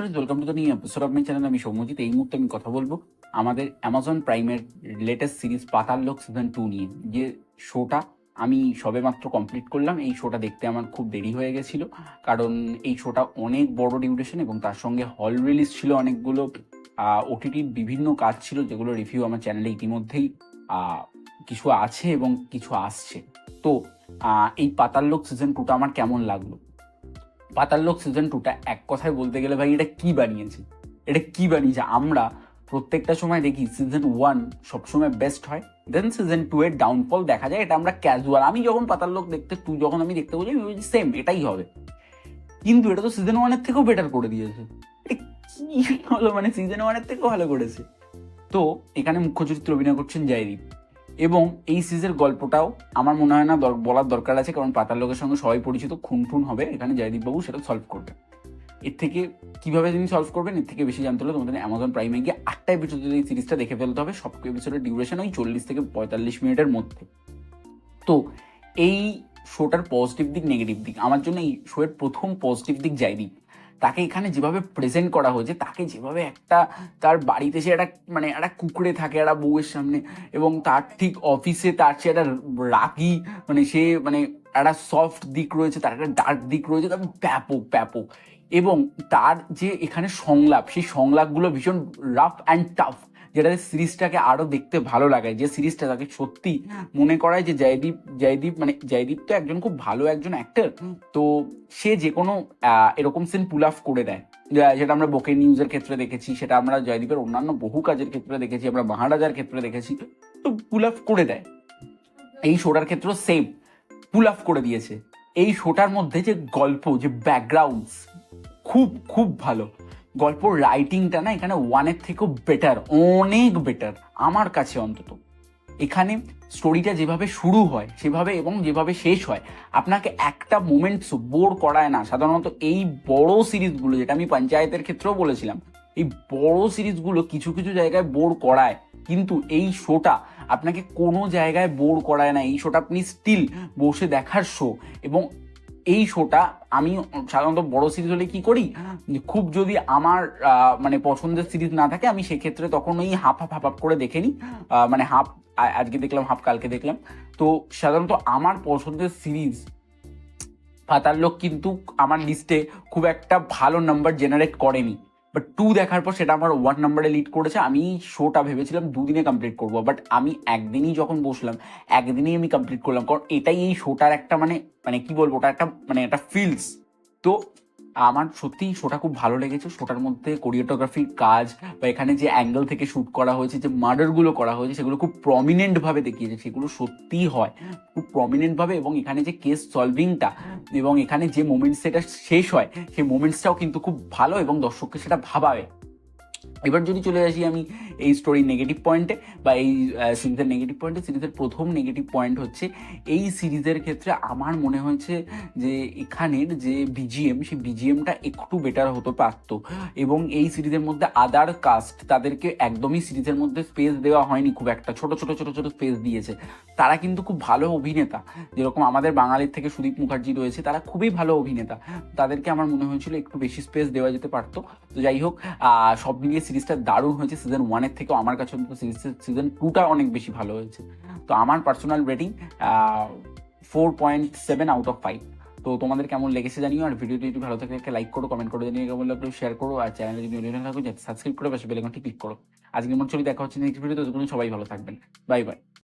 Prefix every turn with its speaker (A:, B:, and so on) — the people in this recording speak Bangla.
A: Friends welcome to the new episode of my channel আমি সৌম্যজিৎ, এই মুহূর্তে আমি কথা বলব আমাদের অ্যামাজন প্রাইমের লেটেস্ট সিরিজ পাতাল লোক সিজন টু নিয়ে। যে শোটা আমি সবেমাত্র কমপ্লিট করলাম, এই শোটা দেখতে আমার খুব দেরি হয়ে গেছিল, কারণ এই শোটা অনেক বড় ডিউরেশন এবং তার সঙ্গে হল রিলিজ ছিল অনেকগুলো ওটিটির বিভিন্ন কাজ ছিল যেগুলো রিভিউ আমার চ্যানেলে ইতিমধ্যেই কিছু আছে এবং কিছু আসছে। তো এই পাতাল লোক সিজন টুটা আমার কেমন লাগল? পাতাল লোক সিজন টুটা এক কথায় বলতে গেলে ভাই, এটা কি বানিয়েছে? এটা কি বানিয়েছে? আমরা প্রত্যেকটা সময় দেখি সিজন ওয়ান সবসময় বেস্ট হয় দেন সিজন টু এর ডাউনফল দেখা যায়, এটা আমরা ক্যাজুয়াল আমি যখন পাতাল লোক দেখতে টু যখন আমি দেখতে বলি আমি সেম এটাই হবে। কিন্তু এটা তো সিজন ওয়ানের থেকেও বেটার করে দিয়েছে। এটা কি হলো? মানে সিজন ওয়ানের থেকেও ভালো করেছে। তো এখানে মুখ্য চরিত্র অভিনয় করছেন জয়দীপ। এবং এই সিরিজের গল্পটাও আমার মনে হয় না বলার দরকার আছে, কারণ পাতার লোকের সঙ্গে সবাই পরিচিত খুন টুন হবে, এখানে জয়দীপ বাবু সেটা সলভ করবে। এর থেকে কীভাবে তিনি সলভ করবেন, এর থেকে বেশি জানতে হলে তোমাদের অ্যামাজন প্রাইমে গিয়ে আটটা এপিসোড এই সিরিজটা দেখে ফেলতে হবে, সব এপিসোডের ডিউরেশন ওই চল্লিশ থেকে পঁয়তাল্লিশ মিনিটের মধ্যে। তো এই শোটার পজিটিভ দিক নেগেটিভ দিক, আমার জন্য এই শোয়ের প্রথম পজিটিভ দিক জয়দীপ। তাকে এখানে যেভাবে প্রেজেন্ট করা হয়েছে, তাকে যেভাবে একটা তার বাড়িতে সে একটা মানে একটা কুকুরে থাকে, একটা বউয়ের সামনে, এবং তার ঠিক অফিসে তার সে একটা রাগি মানে সে মানে একটা সফট দিক রয়েছে, তার একটা ডার্ক দিক রয়েছে, তার ব্যাপক ব্যাপক। এবং তার যে এখানে সংলাপ, সেই সংলাপগুলো ভীষণ রাফ অ্যান্ড টাফ যেটাতে সিরিজটাকে আরও দেখতে ভালো লাগায় যে সিরিজটা তাকে সত্যি মনে করায় যে জয়দীপ জয়দীপ মানে জয়দীপ তো একজন খুব ভালো একজন অ্যাক্টর তো সে যে কোনো এরকম সিন পুল আপ করে দেয়। যেটা আমরা বোকে নিউজের ক্ষেত্রে দেখেছি সেটা আমরা জয়দীপের অন্যান্য বহু কাজের ক্ষেত্রে দেখেছি আমরা মহারাজার ক্ষেত্রে দেখেছি তো পুল আপ করে দেয়। এই শোটার ক্ষেত্রেও সেম পুল আপ করে দিয়েছে। এই শোটার মধ্যে যে গল্প যে ব্যাকগ্রাউন্ডস খুব খুব ভালো। গল্প রাইটিংটা না এখানে ওয়ানের থেকেও বেটার অনেক বেটার আমার কাছে অন্তত। এখানে স্টোরিটা যেভাবে শুরু হয়, সেভাবে এবং যেভাবে শেষ হয়, আপনাকে একটা মোমেন্টস বোর করায় না। সাধারণত এই বড় সিরিজগুলো যেটা আমি পঞ্চায়েতের ক্ষেত্রেও বলেছিলাম, এই বড় সিরিজগুলো কিছু কিছু জায়গায় বোর করায়। কিন্তু এই শোটা আপনাকে কোনো জায়গায় বোর করায় না। এই শোটা আপনি স্টিল বসে দেখার শো এবং এই শোটা আমি সাধারণত বড় সিরিজ হলে কি করি? খুব যদি আমার মানে পছন্দের সিরিজ না থাকে আমি সেক্ষেত্রে তখন ওই হাফ হাফ হাফ হাফ করে দেখে নিই। মানে হাফ আজকে দেখলাম হাফ কালকে দেখলাম। তো সাধারণত আমার পছন্দের সিরিজ ফাতার লোক কিন্তু আমার লিস্টে খুব একটা ভালো নাম্বার জেনারেট করেনি। বাট টু দেখার পর সেটা আমার ওয়ান নাম্বারে লিড করেছে। আমি শোটা ভেবেছিলাম দুদিনে কমপ্লিট করব। বাট আমি একদিনই যখন বসলাম, একদিনেই আমি কমপ্লিট করলাম। কারণ এটাই এই শোটার একটা মানে মানে কি বলব? ওটা একটা মানে একটা ফিলস তো আমার সত্যি শোটা খুব ভালো লেগেছে। শোটার মধ্যে কোরিওটোগ্রাফির কাজ বা এখানে যে অ্যাঙ্গেল থেকে শ্যুট করা হয়েছে, যে মার্ডারগুলো করা হয়েছে, সেগুলো খুব প্রমিনেন্টভাবে দেখিয়েছে। সেগুলো সত্যিই হয়। খুব প্রমিনেন্টভাবে এবং এখানে যে কেস সলভিংটা এবং এখানে যে মোমেন্টস সেটা শেষ হয়, সেই মোমেন্টসটাও কিন্তু খুব ভালো এবং দর্শককে সেটা ভাবাবে। এবার যদি চলে আসি আমি এই স্টোরির নেগেটিভ পয়েন্টে বা এই সিরিজের নেগেটিভ পয়েন্টে সিরিজের প্রথম নেগেটিভ পয়েন্ট হচ্ছে এই সিরিজের ক্ষেত্রে আমার মনে হয়েছে যে এখানের যে বিজিএম সেই বিজিএমটা একটু বেটার হতে পারতো। এবং এই সিরিজের মধ্যে আদার কাস্ট তাদেরকে একদমই সিরিজের মধ্যে স্পেস দেওয়া হয়নি, খুব একটা ছোট ছোট ছোট ছোট স্পেস দিয়েছে। তারা কিন্তু খুব ভালো অভিনেতা। যেরকম আমাদের বাঙালির থেকে সুদীপ মুখার্জি রয়েছে, তারা খুবই ভালো অভিনেতা। তাদেরকে আমার মনে হয়েছিল একটু বেশি স্পেস দেওয়া যেতে পারতো। তো যাই হোক সব মিলিয়ে সিরিজটা দারুণ হয়েছে সিজন ওয়ানের থেকেও আমার কাছে অন্তত সিজন টুটা অনেক বেশি ভালো হয়েছে। তো আমার personal rating four point seven out of five তো তোমাদের কেমন লেগেছে জানিও, আর ভিডিওটি যদি ভালো থাকে লাইক করো কমেন্ট করো জানিয়ে কেমন লাগল শেয়ার করো, আর চ্যানেলে যদি নতুন থাকো সাবস্ক্রাইব করে পাশে বেলেকনটি ক্লিক করো। আজকে মন ছবি দেখা হচ্ছে নেক্সট ভিডিওতে সবাই ভালো থাকবেন। Bye bye